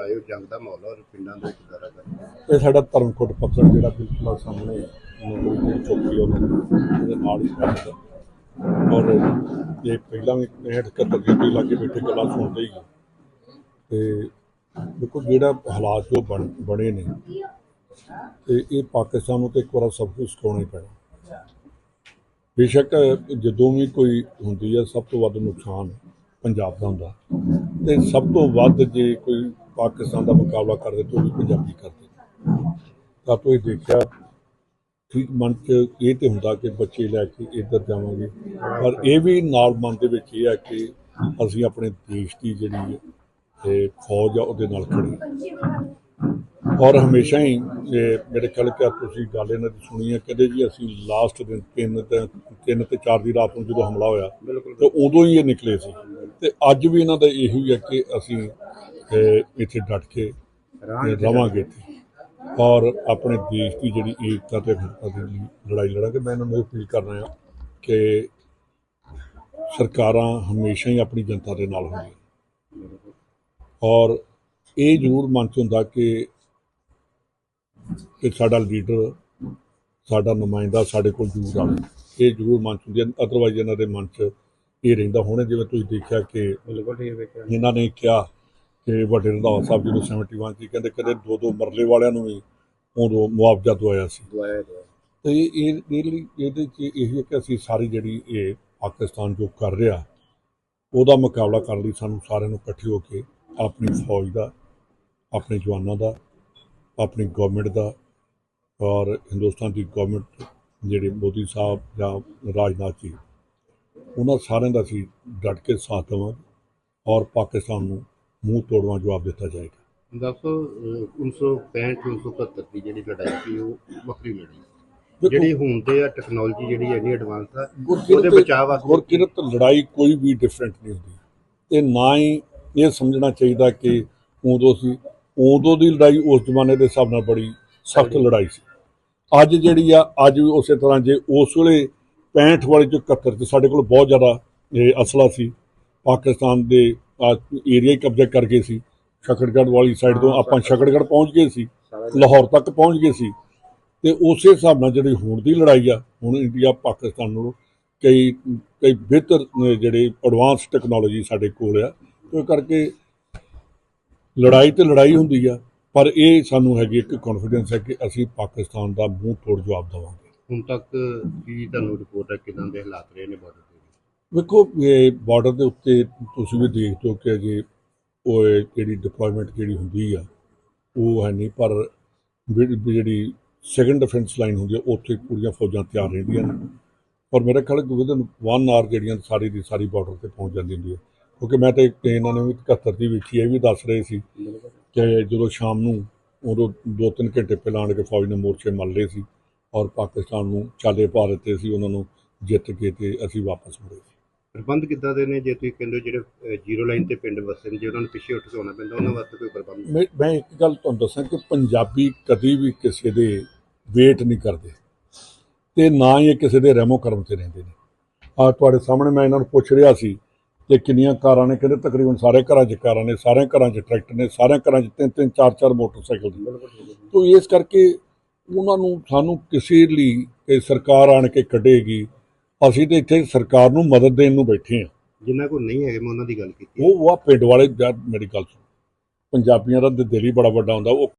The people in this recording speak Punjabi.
ਆਇਓ ਜੰਗ ਦਾ ਮਾਹੌਲ ਔਰ ਪਿੰਡਾਂ ਦੇ ਗੁਜ਼ਾਰਾ ਕਰਨਾ ਇਹ ਸਾਡਾ ਧਰਮਕੋਟ ਪੱਤਰ ਜਿਹੜਾ ਬਿਲਕੁਲ ਆ ਸਾਹਮਣੇ ਨੋਟਰੀ ਚੌਕੀ ਉਹਨਾਂ ਦੇ ਨਾਲ ਹੀ ਸਥਿਤ ਔਰ ਇਹ ਪਹਿਲਾਂ ਵੀ 71 ਦੇ ਵੀ ਲਾਗੇ ਬੈਠੇ ਗੱਲਾਂ ਸੁਣਦੇ ਹੀ ਤੇ ਦੇਖੋ ਜਿਹੜਾ ਹਾਲਾਤ ਜੋ ਬਣ, ਬਣੇ ਨੇ ਤੇ ਇਹ ਪਾਕਿਸਤਾਨ ਨੂੰ ਤੇ ਇੱਕ ਵਾਰ ਸਭ ਕੁਝ ਸਿਖਾਉਣਾ ਹੀ ਪੈਣਾ। ਬੇਸ਼ੱਕ ਜਦੋਂ ਵੀ ਕੋਈ ਹੁੰਦੀ ਹੈ ਸਭ ਤੋਂ ਵੱਧ ਨੁਕਸਾਨ ਪੰਜਾਬ ਦਾ ਹੁੰਦਾ। ਤੇ ਸਭ ਤੋਂ ਵੱਧ ਜੇ ਕੋਈ ਪਾਕਿਸਤਾਨ ਦਾ ਮੁਕਾਬਲਾ ਕਰਦੇ ਤਾਂ ਉਹ ਵੀ ਪੰਜਾਬੀ ਕਰਦੇ। ਤਾਂ ਤੋਂ ਇਹ ਦੇਖਿਆ, ਠੀਕ ਮਨ ਚ ਇਹ ਤੇ ਹੁੰਦਾ ਕਿ ਬੱਚੇ ਲੈ ਕੇ ਇੱਧਰ ਜਾਵਾਂਗੇ। ਪਰ ਇਹ ਵੀ ਨਾਲ ਮਨ ਦੇ ਵਿੱਚ ਇਹ ਹੈ ਕਿ ਅਸੀਂ ਆਪਣੇ ਦੇਸ਼ ਦੀ ਜਿਹੜੀ ਇਹ ਫੌਜ ਆ ਉਹਦੇ ਨਾਲ ਖੜੇ। ਔਰ ਹਮੇਸ਼ਾ ਹੀ ਇਹ ਮੇਰੇ ਖਿਆਲ ਕਿ ਤੁਸੀਂ ਗੱਲ ਇਹਨਾਂ ਦੀ ਸੁਣੀ ਹੈ ਕਦੇ ਜੀ ਅਸੀਂ ਲਾਸਟ ਦਿਨ ਤਿੰਨ ਤੇ ਤਿੰਨ ਤੇ ਚਾਰ ਦੀ ਰਾਤ ਨੂੰ ਜਦੋਂ ਹਮਲਾ ਹੋਇਆ ਤੇ ਉਦੋਂ ਹੀ ਇਹ ਨਿਕਲੇ ਸੀ। ਤੇ ਅੱਜ ਵੀ ਇਹਨਾਂ ਦਾ ਇਹੀ ਹੈ ਕਿ ਅਸੀਂ ਇੱਥੇ ਡਟ ਕੇ ਰਵਾਂਗੇ ਔਰ ਆਪਣੇ ਦੇਸ਼ ਦੀ ਜਿਹੜੀ ਏਕਤਾ ਤੇ ਅਖੰਡਤਾ ਦੀ ਲਈ ਲੜਾਈ ਲੜਾਂਗੇ ਮੈਂ ਇਹਨਾਂ ਨੂੰ ਅਪੀਲ ਕਰ ਰਿਹਾ ਕਿ ਸਰਕਾਰਾਂ ਹਮੇਸ਼ਾ ਹੀ ਆਪਣੀ ਜਨਤਾ ਦੇ ਨਾਲ ਹੁੰਦੀਆਂ ਔਰ ਇਹ ਜ਼ਰੂਰ ਮਨ ਚ ਹੁੰਦਾ ਕਿ ਕਿ ਸਾਡਾ ਲੀਡਰ ਸਾਡਾ ਨੁਮਾਇੰਦਾ ਸਾਡੇ ਕੋਲ ਜ਼ਰੂਰ ਆਵੇ। ਇਹ ਜ਼ਰੂਰ ਮਨ ਚ ਹੁੰਦੀ ਹੈ ਅਦਰਵਾਈਜ਼ ਇਹਨਾਂ ਦੇ ਮਨ ਚ ਇਹ ਰਹਿੰਦਾ। ਹੋਣਾ ਜਿਵੇਂ ਤੁਸੀਂ ਦੇਖਿਆ ਕਿ ਇਹਨਾਂ ਨੇ ਕਿਹਾ ਕਿ ਵੱਡੇ ਰੰਧਾਵਾ ਸਾਹਿਬ ਜਦੋਂ 71 ਸੀ ਕਹਿੰਦੇ ਕਦੇ ਦੋ ਦੋ ਮਰਲੇ ਵਾਲਿਆਂ ਨੂੰ ਵੀ ਉਦੋਂ ਮੁਆਵਜ਼ਾ ਦਵਾਇਆ ਸੀ। ਦੁਆਇਆ ਦੁਆ ਤੇ ਇਹ ਇਹ ਇਹਦੇ ਚ ਇਹ ਹੈ ਕਿ ਅਸੀਂ ਸਾਰੀ ਜਿਹੜੀ ਇਹ ਪਾਕਿਸਤਾਨ ਜੋ ਕਰ ਰਿਹਾ ਉਹਦਾ ਮੁਕਾਬਲਾ ਕਰਨ ਲਈ ਸਾਨੂੰ ਸਾਰਿਆਂ ਨੂੰ ਇਕੱਠੇ ਹੋ ਕੇ ਆਪਣੀ ਫੌਜ ਦਾ ਆਪਣੇ ਜਵਾਨਾਂ ਦਾ ਆਪਣੀ ਗਵਰਨਮੈਂਟ ਦਾ ਔਰ ਹਿੰਦੁਸਤਾਨ ਦੀ ਗਵਰਨਮੈਂਟ ਜਿਹੜੇ ਮੋਦੀ ਸਾਹਿਬ ਜਾਂ ਰਾਜਨਾਥ ਜੀ ਉਹਨਾਂ ਸਾਰਿਆਂ ਦਾ ਅਸੀਂ ਡਟ ਕੇ ਸਾਥ ਦੇਵਾਂਗੇ ਔਰ ਪਾਕਿਸਤਾਨ ਨੂੰ ਮੂੰਹ ਤੋੜਵਾ ਜਵਾਬ ਦਿੱਤਾ ਜਾਏਗਾ। ਦੱਸੋ 1965 1971 ਦੀ ਜਿਹੜੀ ਲੜਾਈ ਸੀ ਉਹ ਵੱਖਰੀ ਲੜਾਈ ਜਿਹੜੀ ਹੁਣ ਤੇ ਆ ਟੈਕਨੋਲੋਜੀ ਜਿਹੜੀ ਇੰਨੀ ਐਡਵਾਂਸ ਆ ਉਹਦੇ ਬਚਾਅ ਵਾਸਤੇ ਗੁਰਕਿਰਤ ਲੜਾਈ ਕੋਈ ਵੀ ਡਿਫਰੈਂਟ ਨਹੀਂ ਹੁੰਦੀ। ਤੇ ਨਾ ਹੀ ਇਹ ਸਮਝਣਾ ਚਾਹੀਦਾ ਕਿ ਉਦੋਂ ਸੀ ਉਦੋਂ ਦੀ ਲੜਾਈ ਉਸ ਜ਼ਮਾਨੇ ਦੇ ਹਿਸਾਬ ਨਾਲ ਬੜੀ ਸਖਤ ਲੜਾਈ ਸੀ। ਅੱਜ ਜਿਹੜੀ ਆ ਅੱਜ ਵੀ ਉਸੇ ਤਰ੍ਹਾਂ ਜੇ ਉਸ ਵੇਲੇ 65 ਵਾਲੇ ਚ 71 ਚ ਸਾਡੇ ਕੋਲ ਬਹੁਤ ਜ਼ਿਆਦਾ ਇਹ ਅਸਲਾ ਸੀ। ਪਾਕਿਸਤਾਨ ਦੇ ਏਰੀਆ ਹੀ ਕਬਜ਼ਾ ਕਰ ਗਏ ਸੀ। ਸ਼ਕੜਗੜ੍ਹ ਵਾਲੀ ਸਾਈਡ ਤੋਂ ਆਪਾਂ ਸ਼ਕੜਗੜ੍ਹ। ਪਹੁੰਚ ਗਏ ਸੀ। ਲਾਹੌਰ ਤੱਕ ਪਹੁੰਚ ਗਏ ਸੀ। ਤੇ ਉਸੇ ਹਿਸਾਬ ਨਾਲ ਜਿਹੜੀ ਹੁਣ ਦੀ ਲੜਾਈ ਆ ਹੁਣ ਇੰਡੀਆ ਪਾਕਿਸਤਾਨ ਨੂੰ ਕਈ ਕਈ ਬਿਹਤਰ ਜਿਹੜੇ ਐਡਵਾਂਸ ਟੈਕਨੋਲੋਜੀ ਸਾਡੇ ਕੋਲ ਆ ਤੇ ਕਰਕੇ ਲੜਾਈ ਤੇ ਲੜਾਈ ਹੁੰਦੀ ਆ ਪਰ ਇਹ ਸਾਨੂੰ ਹੈਗੀ ਇੱਕ ਕੌਨਫੀਡੈਂਸ ਹੈ ਕਿ ਅਸੀਂ ਪਾਕਿਸਤਾਨ ਦਾ ਮੂੰਹ ਤੋੜ ਜਵਾਬ ਦੇਵਾਂਗੇ। ਹੁਣ ਤੱਕ ਕੀ ਤੁਹਾਨੂੰ ਰਿਪੋਰਟ ਹੈ ਕਿਦਾਂ ਦੇ ਹਾਲਾਤ ਰਹੇ ਨੇ ਬਾਰਡਰ ਤੇ ਵੇਖੋ ਇਹ ਬਾਰਡਰ ਦੇ ਉੱਤੇ ਤੁਸੀਂ ਵੀ ਦੇਖਦੇ ਹੋ ਕਿ ਜੇ ਉਹ ਜਿਹੜੀ ਡਿਪਲੋਇਮੈਂਟ ਜਿਹੜੀ ਹੁੰਦੀ ਆ ਉਹ ਹੈ ਨਹੀਂ ਪਰ ਜਿਹੜੀ ਜਿਹੜੀ ਸੈਕੰਡ ਡਿਫੈਂਸ ਲਾਈਨ ਹੁੰਦੀ ਆ ਉੱਥੇ ਪੂਰੀਆਂ ਫੌਜਾਂ ਤਿਆਰ ਰਹਿੰਦੀਆਂ ਨੇ। ਔਰ ਮੇਰੇ ਖਿਆਲ ਵਿਦਨ 1 ਆਰ ਜਿਹੜੀਆਂ ਸਾਰੀ ਦੀ ਸਾਰੀ ਬਾਰਡਰ ਤੇ ਪਹੁੰਚ ਜਾਂਦੀ ਹੁੰਦੀ ਹੈ ਕਿਉਂਕਿ ਮੈਂ ਤੇ ਇਹਨਾਂ ਨੇ ਵੀ 71 ਦੀ ਵੇਖੀ ਇਹ ਵੀ ਦੱਸ ਰਹੇ ਸੀ ਕਿ ਜਦੋਂ ਸ਼ਾਮ ਨੂੰ ਉਦੋਂ 2-3 ਘੰਟੇ ਪਹਿਲਾਂ ਆਣ ਕੇ ਫੌਜ ਨੇ ਮੋਰਚੇ ਮੱਲ ਲਏ ਸੀ ਔਰ ਪਾਕਿਸਤਾਨ ਨੂੰ ਚਾਲੇ ਪਾ ਦਿੱਤੇ ਸੀ ਉਹਨਾਂ ਨੂੰ ਜਿੱਤ ਕੇ ਤੇ ਅਸੀਂ ਵਾਪਸ ਮੁੜੇ ਸੀ। ਪ੍ਰਬੰਧ ਕਿੱਦਾਂ ਦੇ ਨੇ ਜੇ ਤੁਸੀਂ ਕਹਿੰਦੇ ਜਿਹੜੇ ਜ਼ੀਰੋ ਲਾਈਨ ਤੇ ਪਿੰਡ ਵਸਦੇ ਨੇ ਜੇ ਉਹਨਾਂ ਨੂੰ ਪਿੱਛੇ ਉੱਠ ਕੇ ਆਉਣਾ ਪੈਂਦਾ ਉਹਨਾਂ ਵਾਸਤੇ ਕੋਈ ਪ੍ਰਬੰਧ ਮੈਂ ਮੈਂ ਇੱਕ ਗੱਲ ਤੁਹਾਨੂੰ ਦੱਸਾਂ ਕਿ ਪੰਜਾਬੀ ਕਦੀ ਵੀ ਕਿਸੇ ਦੇ ਵੇਟ ਨਹੀਂ ਕਰਦੇ ਤੇ ਨਾ ਹੀ ਕਿਸੇ ਦੇ ਰਹਿਮੋ ਕਰਮ ਤੇ ਰਹਿੰਦੇ ਨੇ। ਆ ਤੁਹਾਡੇ ਸਾਹਮਣੇ ਮੈਂ ਇਹਨਾਂ ਨੂੰ ਪੁੱਛ ਰਿਹਾ ਸੀ ਕਿ ਕਿੰਨੀਆਂ ਕਾਰਾਂ ਨੇ ਕਹਿੰਦੇ ਤਕਰੀਬਨ ਸਾਰੇ ਘਰਾਂ 'ਚ ਕਾਰਾਂ ਨੇ ਸਾਰਿਆਂ ਘਰਾਂ 'ਚ ਟਰੈਕਟਰ ਨੇ ਸਾਰਿਆਂ ਘਰਾਂ 'ਚ ਤਿੰਨ ਤਿੰਨ ਚਾਰ ਚਾਰ ਮੋਟਰਸਾਈਕਲ ਨੇ ਤੋ ਇਸ ਕਰਕੇ ਉਹਨਾਂ ਨੂੰ ਸਾਨੂੰ ਕਿਸੇ ਲਈ ਕਿ ਸਰਕਾਰ ਆਣ ਕੇ ਕੱਢੇਗੀ ਅਸੀਂ ਤੇ ਇੱਥੇ ਸਰਕਾਰ ਨੂੰ ਮਦਦ ਦੇਣ ਨੂੰ ਬੈਠੇ ਹਾਂ। ਜਿਨ੍ਹਾਂ ਕੋਲ ਨਹੀਂ ਹੈਗੇ ਮੈਂ ਉਹਨਾਂ ਦੀ ਗੱਲ ਕੀਤੀ ਉਹ ਉਹ ਪਿੰਡ ਵਾਲੇ ਮੇਰੀ ਗੱਲ ਸੁਣ। ਪੰਜਾਬੀਆਂ ਦਾ ਦਿਲ ਹੀ ਬੜਾ ਵੱਡਾ ਹੁੰਦਾ ਉਹ